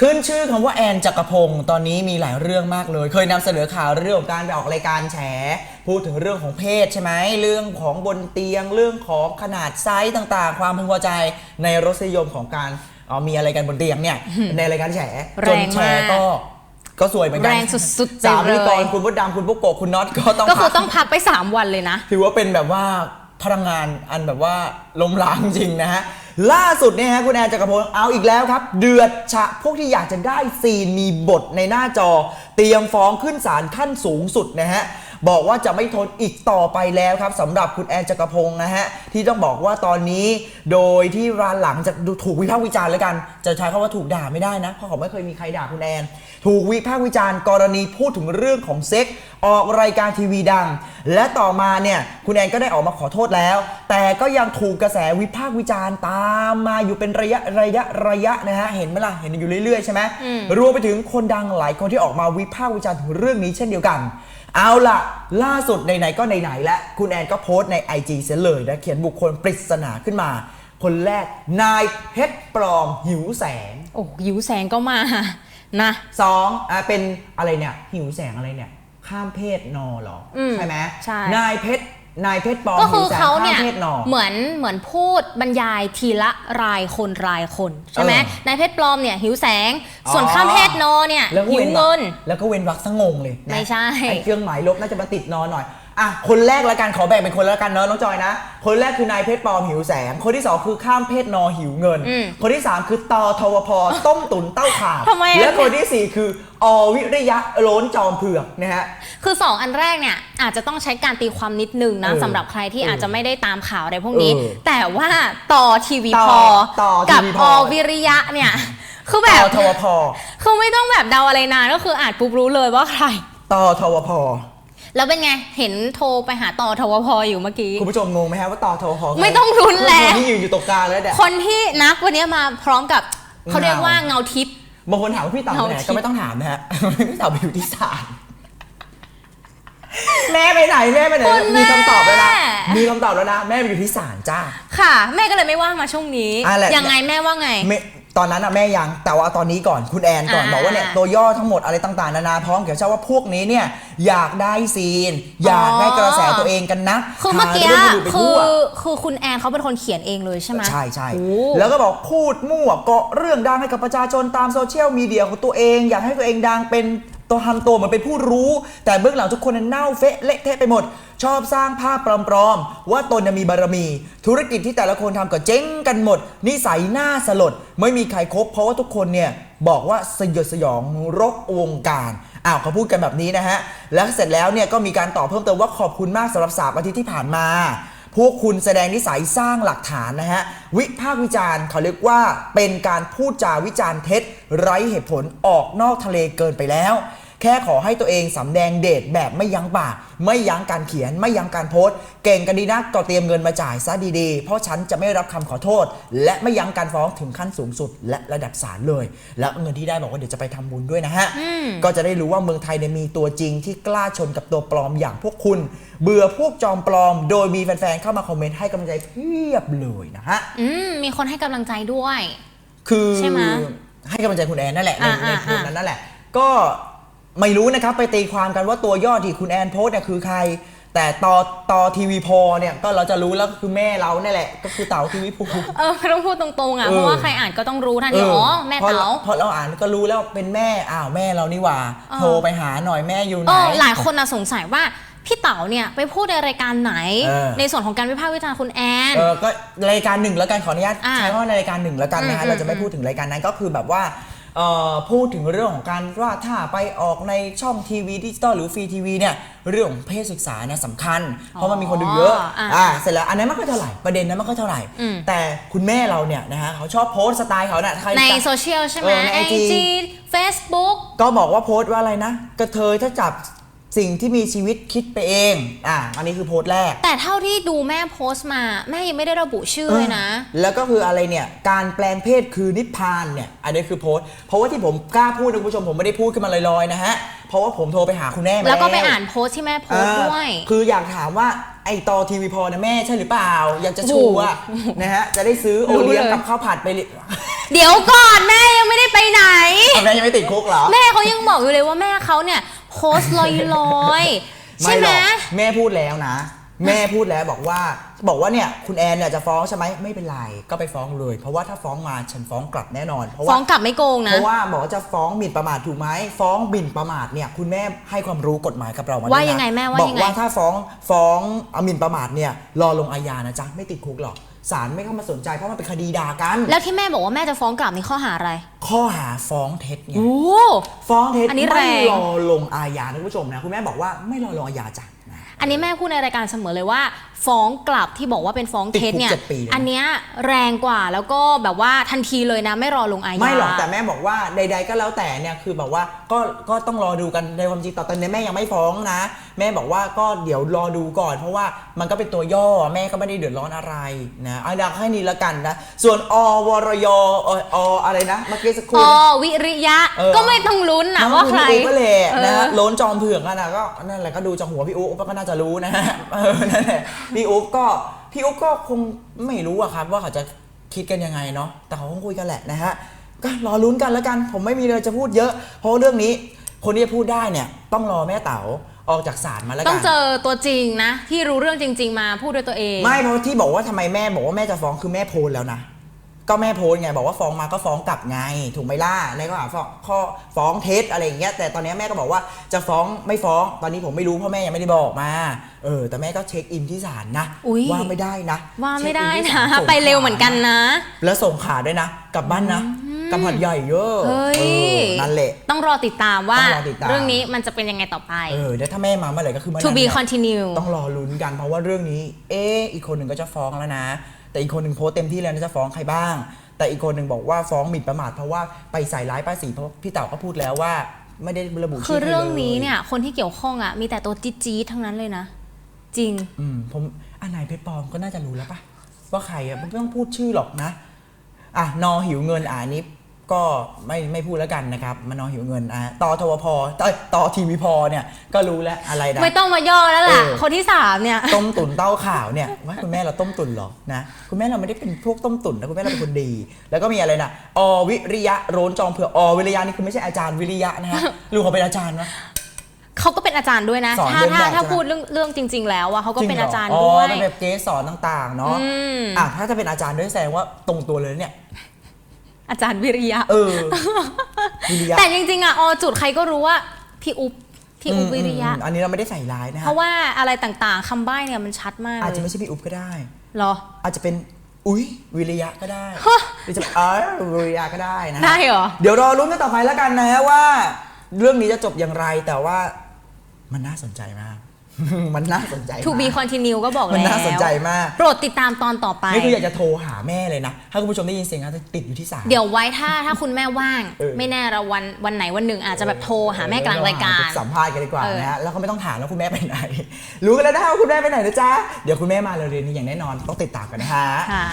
ขึ้นชื่อคำว่าแอนจักรพงศ์ตอนนี้มีหลายเรื่องมากเลย เคยนำเสนอข่าวเรื่องของการไปออกรายการแฉ พูดถึงเรื่องของเพศใช่ไหมเรื่องของบนเตียง เรื่องของขนาดไซส์ต่างๆ ความพึงพอใจในรสนิยมของการเอ่อมีอะไรกันบนเตียงเนี่ยในรายการแฉจนแชร์ก็ก็สวยเหมือนกันแรงสุดๆสามไปเลยพิธีกรคุณมดดำคุณปุ๊กโกะคุณน็อตก็ต้องก็คือพัต้องพักไป 3 วันเลยนะ ถือว่าเป็นแบบว่าพลังงานอันแบบว่าล้มล้างจริงนะฮะ ล่าสุดเนี่ยฮะคุณแอนจักรพงศ์เอาอีกแล้วครับ เดือดฉะพวกที่อยากจะได้ซีนมีบทในหน้าจอ เตรียมฟ้องขึ้นศาลขั้นสูงสุดนะฮะ บอกว่าจะไม่ทนอีกต่อไปแล้วครับสำหรับคุณแอนจักรพงศ์นะฮะที่ต้องบอกว่าตอนนี้โดยที่รานหลังจากดูถูกวิพากษ์วิจารณ์แล้วกัน จะใช้คำว่าถูกด่าไม่ได้นะเพราะเขาไม่เคยมีใครด่าคุณแอน ถูกวิพากษ์วิจารณ์กรณีพูดถึงเรื่องของเซ็กส์ออกรายการทีวีดัง และต่อมาเนี่ยคุณแอนก็ได้ออกมาขอโทษแล้ว แต่ก็ยังถูกกระแสวิพากษ์วิจารณ์ตามมาอยู่เป็นระยะระยะระยะนะฮะเห็นไหมล่ะเห็นอยู่เรื่อยๆใช่ไหมรวมไปถึงคนดังหลายคนที่ออกมาวิพากษ์วิจารณ์ถึงเรื่องนี้เช่นเดียวกัน เอาล่ะ ล่าสุดไหนๆก็ไหนๆแล้วคุณแอนก็โพสต์ใน IG เสียเลยนะเขียนบุคคลปริศนาขึ้นมา คนแรกนายเพชรปลอมหิวแสงโอ้หิวแสงก็มานะสองอ่าเป็นอะไรเนี่ยหิวแสงอะไรเนี่ยข้ามเพศนอเหรออมใช่ไหมใช่ นายเพชร นายเพชรปลอมก็คืหิอวแสงเขาข้าเนี่มยเพศนอเหมือนเหมือนพูดบรรยายทีละรายคนรายคนใช่ไหมเออนายเพชรปลอมเนี่ยหิวแสงอ๋อส่วนข้ามเพศนอเนี่ยแล้วก็หิวเว้นวรเงิรนคแล้วก็เว้นวรรคซะงงเลยนะไม่ใช่ไอ้เครื่องหมายลบน่าจะมาติดนอนหน่อย อะคนแรกละกันขอแบ่งเป็นคนละกันเนาะน้องจอยนะ คนแรกคือนายเพชรปลอมหิวแสง คนที่สองคือข้ามเพศนอหิวเงิน อืมคนที่สามคือตอทวพต้มตุ๋นเต้าข่าวทำไมอะ และคนที่สี่คืออวิริยะโล้นจอมเผือกนะฮะ คือ 2 อันแรกเนี่ยอาจจะต้องใช้การตีความนิดนึงนะเออสำหรับใครที่เออออาจจะไม่ได้ตามข่าวอะไรพวกนี้ เออแต่ว่าต่อทีวีต่อพอต่อกับ TV พอ อวิริยะเนี่ย คือแบตบอทวพคือไม่ต้องแบบเดาอะไรนานก็คืออ่านปุ๊บรู้เลยว่าใคร ตอทวพ แล้วเป็นไง เห็นโทรไปหาต่อทวพอยู่เมื่อกี้ คุณผู้ชมงงไหมฮะว่าตอทวพคืไม่ต้องลุ้นแล้วคนที่ยืนอยู่ตรงกลางแล้วเนี่ยคนที่นักวันนี้มาพร้อมกับเขาเรียกว่าเงาทิพย์บางคนถามว่าพี่เต่าไปไหนเอาที่ก็ไม่ต้องถามนะฮะพี่เต่าไปอยู่ที่ศาลแม่ไปไหนแม่ไปไหนคุณแม่มีคำตอบแล้วนะมีคำตอบแล้วนะ แม่ไปอยู่ที่ศาลจ้า ค่ะ แม่ก็เลยไม่ว่างมาช่วงนี้อะแหละยังไงแม่ว่าไงไม่ ตอนนั้นอะแม่ยังแต่ว่าตอนนี้ก่อนคุณแอนก่อนอ่าบอกว่าเนี่ยตัวย่อทั้งหมดอะไรต่างๆนานาพร้อมเกี่ยวกับว่าพวกนี้เนี่ยอยากได้ซีน อยากได้กระแสตัวเองกันนะคือเมื่อกี้หารื่องอื่นไปคืทั่อว คือคุณแอนเขาเป็นคนเขียนเองเลยใช่ไหมใช่ใช่โอ้ แล้วก็บอกพูดมั่วเกาะเรื่องดังให้กับประชาชนตามโซเชียลมีเดียของตัวเอง อยากให้ตัวเองดังเป็นตัวทำตัวเหมือนเป็นผู้รู้ แต่เบื้องหลังทุกคนนั้นเน่าเฟะเละเทะไปหมด ชอบสร้างภาพปลอมๆ ว่าตนมีบารมี ธุรกิจที่แต่ละคนทำก็เจ๊งกันหมด นิสัยหน้าสลด ไม่มีใครครบเพราะว่าทุกคนเนี่ยบอกว่าสยดสยองรกวงการอ้าวเขาพูดกันแบบนี้นะฮะ แล้วเสร็จแล้วเนี่ยก็มีการตอบเพิ่มเติมว่าขอบคุณมากสำหรับสามอาทิตย์ที่ผ่านมา พวกคุณแสดงนิสัยสร้างหลักฐานนะฮะ วิพากษ์วิจารณ์เขาเรียกว่าเป็นการพูดจาวิจารณ์เท็จ ไร้เหตุผลออกนอกทะเลเกินไปแล้ว แค่ขอให้ตัวเองสำแดงเดชแบบไม่ยั้งปาก ไม่ยั้งการเขียน ไม่ยั้งการโพสต์ เก่งกันดีนักก็เตรียมเงินมาจ่ายซะดีๆ เพราะฉันจะไม่รับคำขอโทษ และไม่ยั้งการฟ้องถึงขั้นสูงสุด และระดับศาลเลย แล้วเงินที่ได้บอกว่าเดี๋ยวจะไปทำบุญด้วยนะฮะ ก็จะได้รู้ว่าเมืองไทยเนี่ยมีตัวจริงที่กล้าชนกับตัวปลอมอย่างพวกคุณ เบื่อพวกจอมปลอม โดยมีแฟนๆเข้ามาคอมเมนต์ให้กำลังใจเพียบเลยนะฮะอืมมีคนให้กำลังใจด้วย คือใช่ไหมให้กำลังใจคุณแอนนั่นแหละในอ่าในอ่าโพสต์นั้นนั่นแหละ ก็ ไม่รู้นะครับไปตีความกันว่าตัวยอดที่คุณแอนโพสต์เนี่ยคือใคร แต่ต่อต่อทีวีพอเนี่ยก็เราจะรู้แล้วก็คือแม่เราเนี่ยแหละ ก็คือเต๋าทีวีภูเออไม่ต้องพูดตรงๆอะเออเพราะว่าใครอ่านก็ต้องรู้ทันทีอ๋อแม่พอเต๋าพอเราอ่านก็รู้แล้วเป็นแม่อ้าวแม่เรานี่หว่าเออโทรไปหาหน่อยแม่อยู่ไหนเออหลายคนน่ะสงสัยว่าพี่เต๋าเนี่ยไปพูดในรายการไหนเออในส่วนของการวิพากษ์วิจารณ์คุณแอนเออก็รายการหนึ่งแล้วกันขออนุญาตอ่าใช้ว่าในรายการหนึ่งแล้วกันนะฮะอืมเราจะไม่อืมพูดถึงรายการนั้นก็คือแบบว่าเอ่อ พูดถึงเรื่องของการว่าถ้าไปออกในช่องทีวีดิจิตอลหรือฟรีทีวีเนี่ยเรื่องของเพศศึกษาเนี่ยสำคัญ เพราะมันมีคนดูเยอะอ่าอ่าเสร็จแล้วอันนั้นไม่ค่อยเท่าไหร่ประเด็นนั้นไม่ค่อยเท่าไหร่อืมแต่คุณแม่เราเนี่ยนะฮะเขาชอบโพสต์สไตล์เขาน่ะใครในจะโซเชียลใช่ไหมเออในไอ IG จีเฟซบุ๊กก็บอกว่าโพสต์ว่าอะไรนะ กระเทยถ้าจับ สิ่งที่มีชีวิตคิดไปเอง อ่าอันนี้คือโพสต์แรก แต่เท่าที่ดูแม่โพสต์มา แม่ยังไม่ได้ระบุชื่อเลยนะเออแล้วก็คืออะไรเนี่ย การแปลงเพศคือนิพพานเนี่ย อันนี้คือโพสต์ เพราะว่าที่ผมกล้าพูดนะคุณผู้ชมผมไม่ได้พูดขึ้นมาลอยๆนะฮะ เพราะว่าผมโทรไปหาคุณแม่มาแล้วก็ไปอ่านโพสต์ที่แม่โพสต์เออด้วย คืออยากถามว่าไอต่อทีวีพอนะแม่ใช่หรือเปล่า อยากจะชูอะนะฮะ จะได้ซื้อโอรู้เลี้ยงเลยกับข้าวผัดไป เลยเดี๋ยวก่อนแม่ยังไม่ได้ไปไหน เอาแม่ยังไม่ติดคุกเหรอ แม่เขายังบอกอยู่เลยว่าแม่เขาเนี่ยโพสต์ลอยๆใช่ไหม รอกแม่พูดแล้วนะ แม่พูดแล้วบอกว่าบอกว่าเนี่ยคุณแอนเนี่ยจะฟ้องใช่ไหมไม่เป็นไรก็ไปฟ้องเลย เพราะว่าถ้าฟ้องมาฉันฟ้องกลับแน่นอนเพราะฟ้ว่าองกลับไม่โกงเพนะ ราะว่าบอกว่าจะฟ้องหมิ่นประมาทถูกไหมฟ้องหมิ่นประมาทเนี่ยคุณแม่ให้ความรู้กฎหมายกับเรามาว่าด้วนะยังไงแม่ว่าบอกยังไง ว่าถ้าฟ้องฟ้องเอาหมิ่นประมาทเนี่ยรอลงอาญานะจ๊ะไม่ติดคุกหรอก ศาลไม่เข้ามาสนใจเพราะมันเป็นคดีด่ากัน แล้วที่แม่บอกว่าแม่จะฟ้องกลับนี่ข้อหาอะไร ข้อหาฟ้องเท็จไงโอ้ฟ้องเท็จอันนี้แรง ไม่รอลงอาญานะคุณผู้ชมนะคุณแม่บอกว่าไม่รอลงอาญาจ้ะนะ อันนี้แม่พูดในรายการเสมอเลยว่า ฟ้องกลับที่บอกว่าเป็นฟ้องเท็จเนี่ย ติดคุกเจ็ดปีเลยนะอันเนี้ยแรงกว่าแล้วก็แบบว่าทันทีเลยนะไม่รอลงอาญา ไม่หรอกแต่แม่บอกว่าใด ๆ ก็แล้วแต่เนี่ยคือแบบว่าก็ก็ต้องรอดูกันในความจริงตอนนี้แม่ยังไม่ฟ้องนะ แม่บอกว่าก็เดี๋ยวรอดูก่อน เพราะว่ามันก็เป็นตัวย่อแม่ก็ไม่ได้เดือดร้อนอะไรนะเอาดักให้นี่ละกันนะ ส่วนอวรยเออออะไรนะเมื่อกี้สักครู่อนะวิริยะเออก็ไม่ต้องลุ้นนะน้องว่าใครพี่อุ๊ก็แหละนะเออโล้นจอมเผือกอะนะก็นั่นแหละก็ดูจากหัวพี่อุ๊บก็น่าจะรู้นะฮะเออนั่นแหละพี่อุ๊บก็พี่อุ๊บก็คงไม่รู้อะครับว่าเขาจะคิดกันยังไงเนาะแต่เขาคงคุยกันแหละนะฮะก็รอลุ้นกันแล้วกัน ผมไม่มีเลยจะพูดเยอะ เพราะว่าเรื่องนี้คนที่จะพูดได้เนี่ย ต้องรอแม่เต๋า ออกจากศาลมาแล้วต้อกังนเจอตัวจริงนะ ที่รู้เรื่องจริง ๆ มาพูดด้วยตัวเอง ไม่เพราะที่บอกว่าทำไมแม่บอกว่าแม่จะฟ้องคือแม่โพลแล้วนะ ก็แม่โพลไงบอกว่าฟ้องมาก็ฟ้องกลับไง ถูกไหมล่ะในข้อหาฟ้องข้อฟ้องเท็จอะไรอย่างเงี้ยแต่ตอนนี้แม่ก็บอกว่าจะฟ้องไม่ฟ้องตอนนี้ผมไม่รู้เพราะแม่ยังไม่ได้บอกมาเออแต่แม่ก็เช็คอินที่ศาลนะอุ๊ย ว่าไม่ได้นะว่าไม่ได้เช็คอิที่นะศาลส่งไปเร็วเหมือนกันนะ แล้วส่งขาด้วยนะ กลับบ้านนะ กำหัดใหญ่เยอะเฮ้ย เออนั่นแหละ ต้องรอติดตามว่า ต้องรอติดตาม เรื่องนี้มันจะเป็นยังไงต่อไป เออเดี๋ยวถ้าแม่มาเมื่อไหร่ก็คือเมื่อ to นั้น be เนี่ย continue ต้องรอลุ้นกันเพราะว่าเรื่องนี้ เอ๊ะอีกคนหนึ่งก็จะฟ้องแล้วนะ แต่อีกคนหนึ่งโพสต์เต็มที่แล้วนะจะฟ้องใครบ้าง แต่อีกคนหนึ่งบอกว่าฟ้องหมิ่นประมาทเพราะว่าไปใส่ร้ายป้ายสีเพราะพี่เต๋าก็พูดแล้วว่า ไม่ได้ระบุชื่คือใคลยเรื่องนี้เนี่ย คนที่เกี่ยวข้องอะมีแต่ตัวจี๊ดๆทั้งนั้นเลยนะ จริง อืมผมอันไหนเพชรปลอมก็น่าจะรู้แล้วปะว่าใครอะไม่ต้องพูดชื่อหรอกนะ อะนอหิวเงินอ่านี้ก็ไม่ไม่พูดแล้วกันนะครับมานอหิวเงินอะต่อทวพเอ้ยต่อทีวีพอเนี่ยก็รู้แล้วอะไรนะ ไม่ต้องมาย่อแล้วล่ะ เออ คนที่สามเนี่ย ต้มตุ๋นเต้าข่าวเนี่ยว่าคุณแม่เราต้มตุ๋นเหรอนะคุณแม่เราไม่ได้เป็นพวกต้มตุ๋นนะคุณแม่เราเป็นคนดี แล้วก็มีอะไรนะอวิริยะโรนจอมเผือกอวิริยะนี่คือไม่ใช่อาจารย์วิริยะนะฮะหรือเขาเป็นอาจารย์นะ เขาก็เป็นอาจารย์ด้วยนะ สอนถ้าเรียนถ้าแบบถ้าใช่ไหม พูดเรื่องเรื่องจริง ๆ แล้วอะเขาก็เป็นจงหอาจารย์อ๋อด้วยเป็นแบบเกสสอนต่างๆ เนาะอืม อะถ้าจะเป็นอาจารย์ด้วยแสดงว่าตรงตัวเลยเนี่ย อาจารย์วิริยะ เออวิริยะแต่จริงๆอะออจุดใครก็รู้ว่าพี่อุ๊บพี่อุ๊บวิริยะ อืมอันนี้เราไม่ได้ใส่ร้ายนะเพฮะราะว่าอะไรต่างๆคำใบ้เนี่ยมันชัดมากอาจเลจะยไม่ใช่พี่อุ๊บก็ได้ เหรอ อาจจะเป็นอุ้ยวิริยะก็ได้ฮะหรือจะเออวิริยะก็ได้นะฮะได้เหรอ เดี๋ยวรอรุ้นกันต่อไปแล้วกันนะฮะว่า เรื่องนี้จะจบอย่างไรแต่ว่า มันน่าสนใจมาก มันน่าสนใจมาก to be continue ก็บอกมันแล้วน่าสนใจมาก โปรดติดตามตอนต่อไป นี่คืออยากจะโทรหาแม่เลยนะ ถ้าคุณผู้ชมได้ยินเสียงนะจะติดอยู่ที่สาย เดี๋ยวไว้ถ้าถ้าคุณแม่ว่าง เออ ไม่แน่เราวันวันไหนวันหนึ่งอาจจะแบบโทรหาแม่กลางรายการ สัมภาษณ์กันดีกว่าเออ นะฮะแล้วก็ไม่ต้องถามแล้วคุณแม่ไปไหน รู้กันแล้วนะว่าคุณแม่ไปไหนนะจ๊ะ เดี๋ยวคุณแม่มาเร็วๆนี้อย่างแน่นอนต้องติดตามกันนะฮะ ค่ะ